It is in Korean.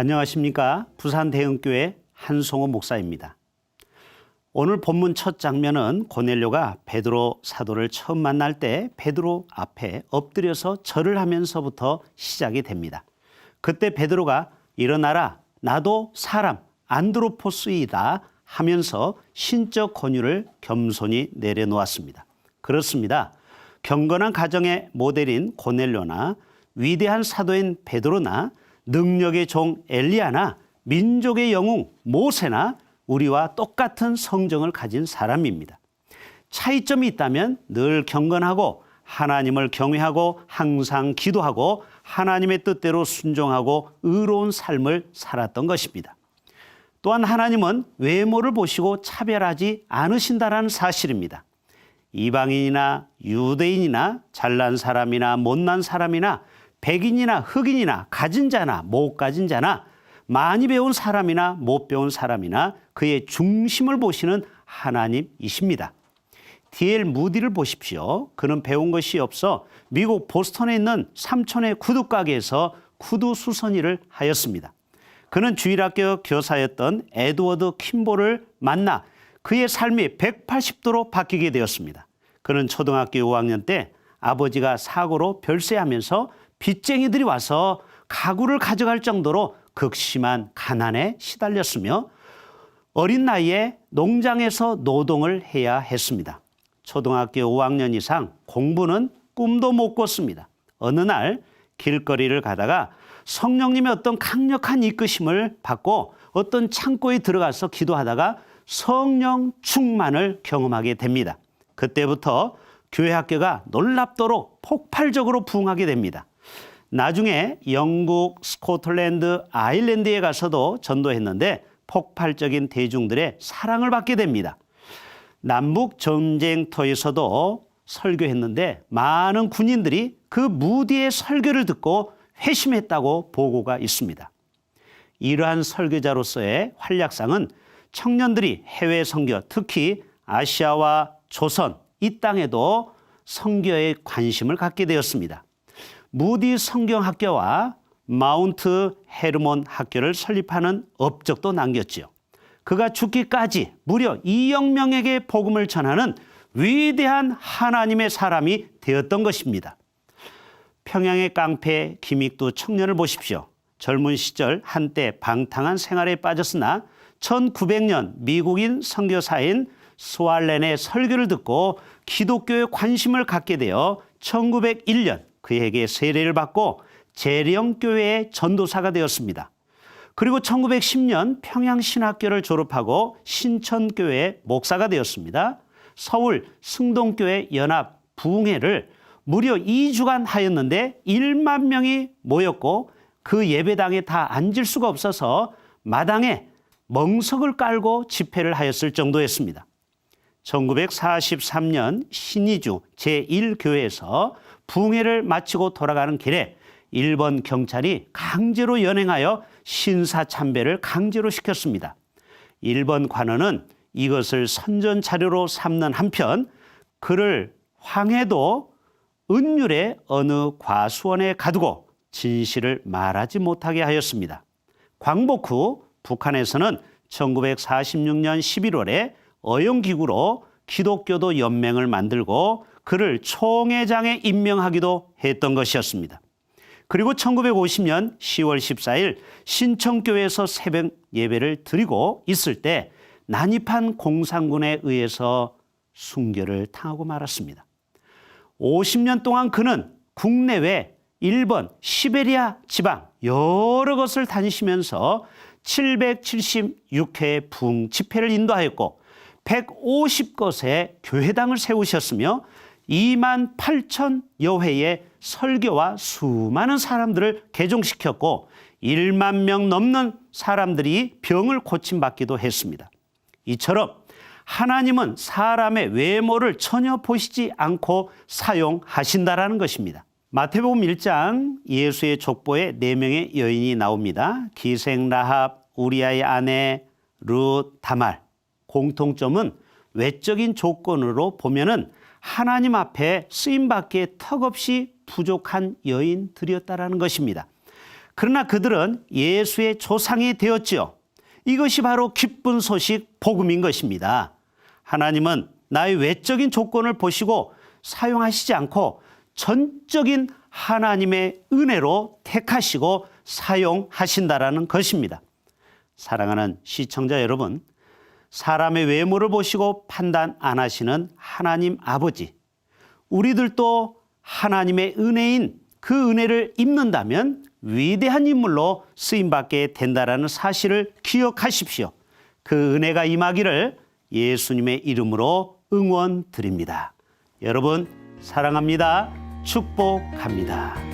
안녕하십니까. 부산 대흥교회 한송호 목사입니다. 오늘 본문 첫 장면은 고넬료가 베드로 사도를 처음 만날 때 베드로 앞에 엎드려서 절을 하면서부터 시작이 됩니다. 그때 베드로가 일어나라 나도 사람 안드로포스이다 하면서 신적 권유를 겸손히 내려놓았습니다. 그렇습니다. 경건한 가정의 모델인 고넬료나 위대한 사도인 베드로나 능력의 종 엘리야나 민족의 영웅 모세나 우리와 똑같은 성정을 가진 사람입니다. 차이점이 있다면 늘 경건하고 하나님을 경외하고 항상 기도하고 하나님의 뜻대로 순종하고 의로운 삶을 살았던 것입니다. 또한 하나님은 외모를 보시고 차별하지 않으신다라는 사실입니다. 이방인이나 유대인이나 잘난 사람이나 못난 사람이나 백인이나 흑인이나 가진 자나 못 가진 자나 많이 배운 사람이나 못 배운 사람이나 그의 중심을 보시는 하나님이십니다. 디엘 무디를 보십시오. 그는 배운 것이 없어 미국 보스턴에 있는 삼촌의 구두 가게에서 구두 수선일을 하였습니다. 그는 주일학교 교사였던 에드워드 킴보를 만나 그의 삶이 180도로 바뀌게 되었습니다. 그는 초등학교 5학년 때 아버지가 사고로 별세하면서 빚쟁이들이 와서 가구를 가져갈 정도로 극심한 가난에 시달렸으며 어린 나이에 농장에서 노동을 해야 했습니다. 초등학교 5학년 이상 공부는 꿈도 못 꿨습니다. 어느 날 길거리를 가다가 성령님의 어떤 강력한 이끄심을 받고 어떤 창고에 들어가서 기도하다가 성령 충만을 경험하게 됩니다. 그때부터 교회 학교가 놀랍도록 폭발적으로 부흥하게 됩니다. 나중에 영국, 스코틀랜드, 아일랜드에 가서도 전도했는데 폭발적인 대중들의 사랑을 받게 됩니다. 남북 전쟁터에서도 설교했는데 많은 군인들이 그 무디의 설교를 듣고 회심했다고 보고가 있습니다. 이러한 설교자로서의 활약상은 청년들이 해외 선교, 특히 아시아와 조선 이 땅에도 선교에 관심을 갖게 되었습니다. 무디 성경학교와 마운트 헤르몬 학교를 설립하는 업적도 남겼지요. 그가 죽기까지 무려 2억 명에게 복음을 전하는 위대한 하나님의 사람이 되었던 것입니다. 평양의 깡패 김익두 청년을 보십시오. 젊은 시절 한때 방탕한 생활에 빠졌으나 1900년 미국인 선교사인 스왈렌의 설교를 듣고 기독교에 관심을 갖게 되어 1901년 그에게 세례를 받고 재령교회의 전도사가 되었습니다. 그리고 1910년 평양신학교를 졸업하고 신천교회 목사가 되었습니다. 서울 승동교회 연합 부흥회를 무려 2주간 하였는데 1만 명이 모였고 그 예배당에 다 앉을 수가 없어서 마당에 멍석을 깔고 집회를 하였을 정도였습니다. 1943년 신의주 제1교회에서 붕해를 마치고 돌아가는 길에 일본 경찰이 강제로 연행하여 신사 참배를 강제로 시켰습니다. 일본 관원은 이것을 선전 자료로 삼는 한편 그를 황해도 은율의 어느 과수원에 가두고 진실을 말하지 못하게 하였습니다. 광복 후 북한에서는 1946년 11월에 어용기구로 기독교도 연맹을 만들고 그를 총회장에 임명하기도 했던 것이었습니다. 그리고 1950년 10월 14일 신청교회에서 새벽 예배를 드리고 있을 때 난입한 공산군에 의해서 순교를 당하고 말았습니다. 50년 동안 그는 국내외 일본, 시베리아 지방 여러 곳을 다니시면서 776회 붕 집회를 인도하였고 150곳의 교회당을 세우셨으며 2만 8천 여 회의 설교와 수많은 사람들을 개종시켰고 1만 명 넘는 사람들이 병을 고침받기도 했습니다. 이처럼 하나님은 사람의 외모를 전혀 보시지 않고 사용하신다라는 것입니다. 마태복음 1장 예수의 족보에 네 명의 여인이 나옵니다. 기생 라합, 우리아의 아내 룻 다말. 공통점은 외적인 조건으로 보면은 하나님 앞에 쓰임 받기에 턱없이 부족한 여인들이었다라는 것입니다. 그러나 그들은 예수의 조상이 되었지요. 이것이 바로 기쁜 소식 복음인 것입니다. 하나님은 나의 외적인 조건을 보시고 사용하시지 않고 전적인 하나님의 은혜로 택하시고 사용하신다라는 것입니다. 사랑하는 시청자 여러분, 사람의 외모를 보시고 판단 안 하시는 하나님 아버지, 우리들도 하나님의 은혜인 그 은혜를 입는다면 위대한 인물로 쓰임받게 된다라는 사실을 기억하십시오. 그 은혜가 임하기를 예수님의 이름으로 응원드립니다. 여러분, 사랑합니다. 축복합니다.